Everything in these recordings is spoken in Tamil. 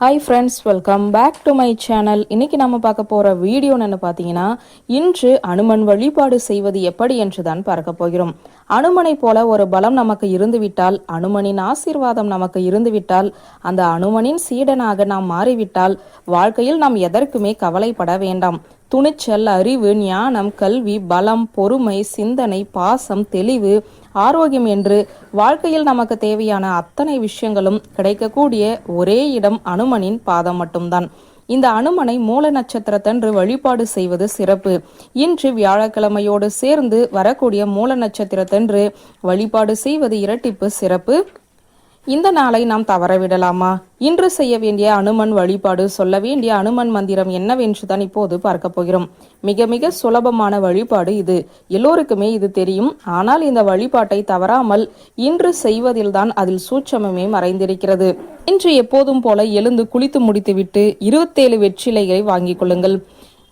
Hi friends welcome back to my channel இன்னைக்கு நம்ம பார்க்க போகிற வீடியோ என்ன பார்த்தீங்கன்னா இன்று அனுமன் வழிபாடு செய்வது எப்படி என்று தான் பார்க்க போகிறோம். அனுமனை போல ஒரு பலம் நமக்கு இருந்துவிட்டால் அனுமனின் ஆசீர்வாதம் நமக்கு இருந்துவிட்டால் அந்த அனுமனின் சீடனாக நாம் மாறிவிட்டால் வாழ்க்கையில் நாம் எதற்குமே கவலைப்பட வேண்டாம். துணிச்சல் அறிவு ஞானம் கல்வி பலம் பொறுமை சிந்தனை பாசம் தெளிவு ஆரோக்கியம் என்று வாழ்க்கையில் நமக்கு தேவையான அத்தனை விஷயங்களும் கிடைக்கக்கூடிய ஒரே இடம் அனுமனின் பாதம் மட்டும்தான். இந்த அனுமனை மூல நட்சத்திரத்தன்று வழிபாடு செய்வது சிறப்பு. இன்று வியாழக்கிழமையோடு சேர்ந்து வரக்கூடிய மூல நட்சத்திரத்தன்று வழிபாடு செய்வது இரட்டிப்பு சிறப்பு. இந்த நாளை நாம் தவறவிடலாமா? இன்று செய்ய வேண்டிய அனுமன் வழிபாடு சொல்ல வேண்டிய அனுமன் மந்திரம் என்னவென்று தான் இப்போது பார்க்க போகிறோம். மிக மிக சுலபமான வழிபாடு இது. எல்லோருக்குமே இது தெரியும். ஆனால் இந்த வழிபாட்டை தவறாமல் இன்று செய்வதில்தான் அதில் சூட்சமமே மறைந்திருக்கிறது. இன்று எப்போதும் போல எழுந்து குளித்து முடித்துவிட்டு இருபத்தேழு வெற்றிலைகளை வாங்கிக் கொள்ளுங்கள்.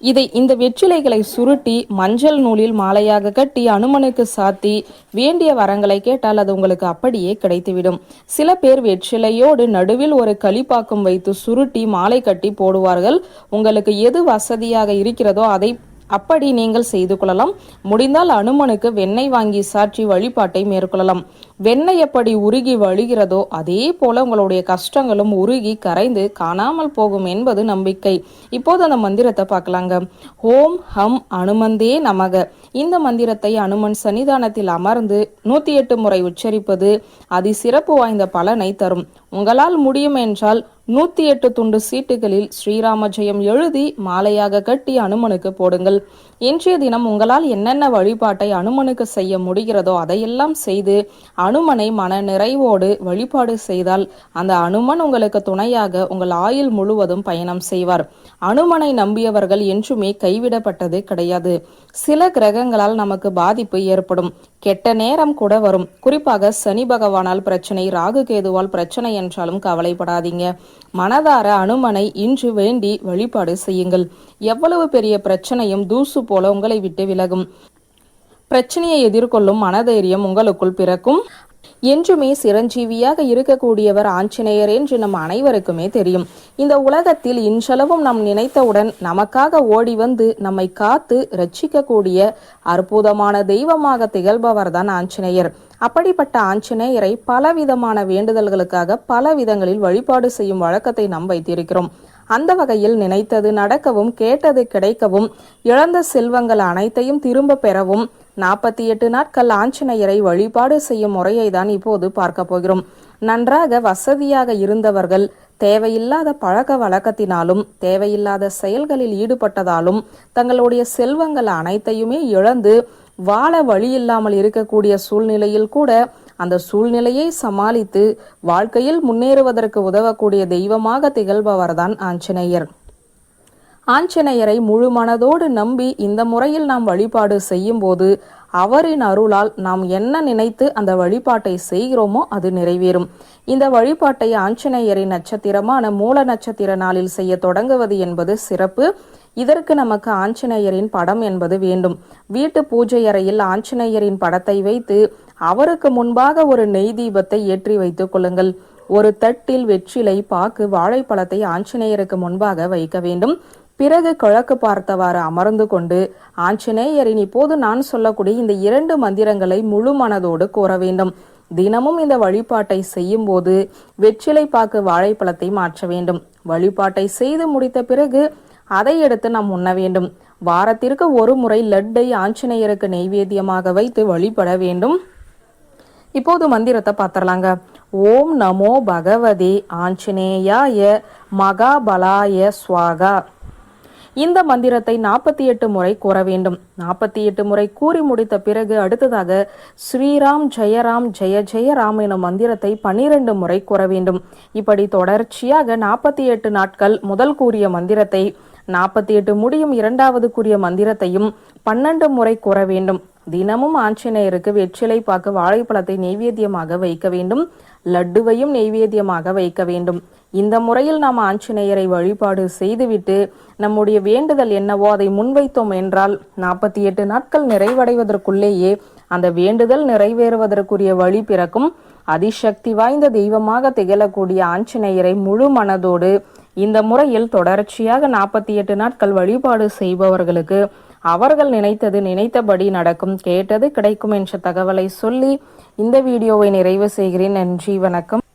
இதை இந்த வெற்றிலைகளை சுருட்டி மஞ்சள் நூலில் மாலையாக கட்டி அனுமனுக்கு சாத்தி வேண்டிய வரங்களை கேட்டால் அது உங்களுக்கு அப்படியே கிடைத்துவிடும். சில பேர் வெற்றிலையோடு நடுவில் ஒரு களிப்பாக்கம் வைத்து சுருட்டி மாலை கட்டி போடுவார்கள். உங்களுக்கு எது வசதியாக இருக்கிறதோ அதை அப்படி நீங்கள் செய்து கொள்ளலாம். முடிந்தால் அனுமனுக்கு வெண்ணெய் வாங்கி சாற்றி வழிபாட்டை மேற்கொள்ளலாம். வெண்ணெய் எப்படி உருகி வழிகிறதோ அதே போல உங்களுடைய கஷ்டங்களும் உருகி கரைந்து காணாமல் போகும் என்பது நம்பிக்கை. இப்போது அந்த மந்திரத்தை பார்க்கலாங்க. ஓம் ஹம் அனுமந்தே நமக. இந்த மந்திரத்தை அனுமன் சன்னிதானத்தில் அமர்ந்து நூத்தி எட்டு முறை உச்சரிப்பது அதி சிறப்பு வாய்ந்த பலனை தரும். உங்களால் முடியும் என்றால் நூத்தி எட்டு துண்டு சீட்டுகளில் ஸ்ரீராம ஜெயம் எழுதி மாலையாக கட்டி அனுமனுக்கு போடுங்கள். இன்றைய தினம் உங்களால் என்னென்ன வழிபாட்டை அனுமனுக்கு செய்ய முடிகிறதோ அதையெல்லாம் செய்து அனுமனை மன நிறைவோடு வழிபாடு செய்தால் அந்த அனுமன் உங்களுக்கு துணையாக உங்கள் ஆயுள் முழுவதும் பயணம் செய்வார். அனுமனை நம்பியவர்கள் என்றுமே கைவிடப்பட்டது கிடையாது. சில கிரகங்களால் நமக்கு பாதிப்பு ஏற்படும். கெட்ட நேரம் கூட வரும். குறிப்பாக சனி பகவானால் பிரச்சனை ராகு கேதுவால் பிரச்சனை என்றாலும் கவலைப்படாதீங்க. மனதார அனுமனை இன்று வேண்டி வழிபாடு செய்யுங்கள். எவ்வளவு பெரிய பிரச்சனையும் தூசு போல உங்களை விட்டு விலகும். பிரச்சனையை எதிர்கொள்ளும் மனதைரியம் உங்களுக்குள் பிறக்கும். என்றுமே சிரஞ்சீவியாக இருக்கக்கூடியவர் ஆஞ்சநேயர் என்று நம் அனைவருக்குமே தெரியும். இந்த உலகத்தில் இன்றளவும் நாம் நினைத்தவுடன் நமக்காக ஓடி வந்து நம்மை காத்து ரட்சிக்கக்கூடிய அற்புதமான தெய்வமாக திகழ்பவர் தான் ஆஞ்சநேயர். அப்படிப்பட்ட ஆஞ்சநேயரை பலவிதமான வேண்டுதல்களுக்காக பல விதங்களில் வழிபாடு செய்யும் வழக்கத்தை நாம் வைத்திருக்கிறோம். அந்த வகையில் நினைத்தது நடக்கவும் கேட்டது கிடைக்கவும் இழந்த செல்வங்கள் அனைத்தையும் திரும்ப பெறவும் நாற்பத்தி எட்டு நாட்கள் ஆஞ்சநேயரை வழிபாடு செய்யும் முறையை தான் இப்போது பார்க்க போகிறோம். நன்றாக வசதியாக இருந்தவர்கள் தேவையில்லாத பழக்க வழக்கத்தினாலும் தேவையில்லாத செயல்களில் ஈடுபட்டதாலும் தங்களுடைய செல்வங்கள் அனைத்தையுமே இழந்து வாழ வழி இல்லாமல் இருக்கக்கூடிய சூழ்நிலையில் கூட அந்த சூழ்நிலையை சமாளித்து வாழ்க்கையில் முன்னேறுவதற்கு உதவக்கூடிய தெய்வமாக திகழ்பவர்தான் ஆஞ்சநேயர். ஆஞ்சநேயரை முழு மனதோடு நம்பி இந்த முறையில் நாம் வழிபாடு செய்யும்போது அவரின் அருளால் நாம் என்ன நினைத்து அந்த வழிபாட்டை செய்கிறோமோ அது நிறைவேறும். இந்த வழிபாட்டை ஆஞ்சநேயரின் நட்சத்திரமான மூல நட்சத்திர நாளில் செய்ய தொடங்குவது என்பது சிறப்பு. இதற்கு நமக்கு ஆஞ்சநேயரின் படம் என்பது வேண்டும். வீட்டு பூஜை அறையில் ஆஞ்சநேயரின் படத்தை வைத்து அவருக்கு முன்பாக ஒரு நெய் தீபத்தை ஏற்றி வைத்துக் கொள்ளுங்கள். ஒரு தட்டில் வெற்றிலை பாக்கு வாழைப்பழத்தை ஆஞ்சநேயருக்கு முன்பாக வைக்க வேண்டும். பிறகு கிழக்கு பார்த்தவாறு அமர்ந்து கொண்டு ஆஞ்சநேயரின் இப்போது நான் சொல்லக்கூடிய இந்த இரண்டு மந்திரங்களை முழு மனதோடு கூற வேண்டும். தினமும் இந்த வழிபாட்டை செய்யும் போது வெற்றிலை பாக்கு வாழைப்பழத்தை மாற்ற வேண்டும். வழிபாட்டை செய்து முடித்த பிறகு அதை எடுத்து நாம் உண்ண வேண்டும். வாரத்திற்கு ஒரு முறை லட்டை ஆஞ்சநேயருக்கு நெய்வேத்தியமாக வைத்து வழிபட வேண்டும். இப்போது மந்திரத்தை பார்த்துடலாங்க. ஓம் நமோ பகவதே ஆஞ்சநேயாய மகாபலாய ஸ்வாகா இந்த மந்திரத்தை நாற்பத்தி எட்டு முறை கூற வேண்டும். நாற்பத்தி எட்டு முறை கூறி முடித்த பிறகு அடுத்ததாக ஸ்ரீராம் ஜெயராம் ஜெய ஜெயராம் எனும் மந்திரத்தை பன்னிரண்டு முறை கூற வேண்டும். இப்படி தொடர்ச்சியாக நாற்பத்தி எட்டு நாட்கள் முதல் கூறிய மந்திரத்தை நாற்பத்தி எட்டு முடியும் இரண்டாவது கூறிய மந்திரத்தையும் பன்னெண்டு முறை கூற வேண்டும். தினமும் ஆஞ்சநேயருக்கு வெற்றிலை பாக்கு வாழைப்பழத்தை நெய்வேத்தியமாக வைக்க வேண்டும். லட்டுவையும் நெய்வேத்தியமாக வைக்க வேண்டும். இந்த முறையில் நாம் ஆஞ்சநேயரை வழிபாடு செய்துவிட்டு நம்முடைய வேண்டுதல் என்னவோ அதை முன்வைத்தோம் என்றால் நாற்பத்தி எட்டு நாட்கள் நிறைவடைவதற்குள்ளேயே அந்த வேண்டுதல் நிறைவேறுவதற்குரிய வழி பிறக்கும். அதிசக்தி வாய்ந்த தெய்வமாக திகழக்கூடிய ஆஞ்சநேயரை முழு மனதோடு இந்த முறையில் தொடர்ச்சியாக நாற்பத்தி எட்டு நாட்கள் வழிபாடு செய்பவர்களுக்கு அவர்கள் நினைத்தது நினைத்தபடி நடக்கும் கேட்டது கிடைக்கும் என்ற தகவலை சொல்லி இந்த வீடியோவை நிறைவு செய்கிறேன். நன்றி வணக்கம்.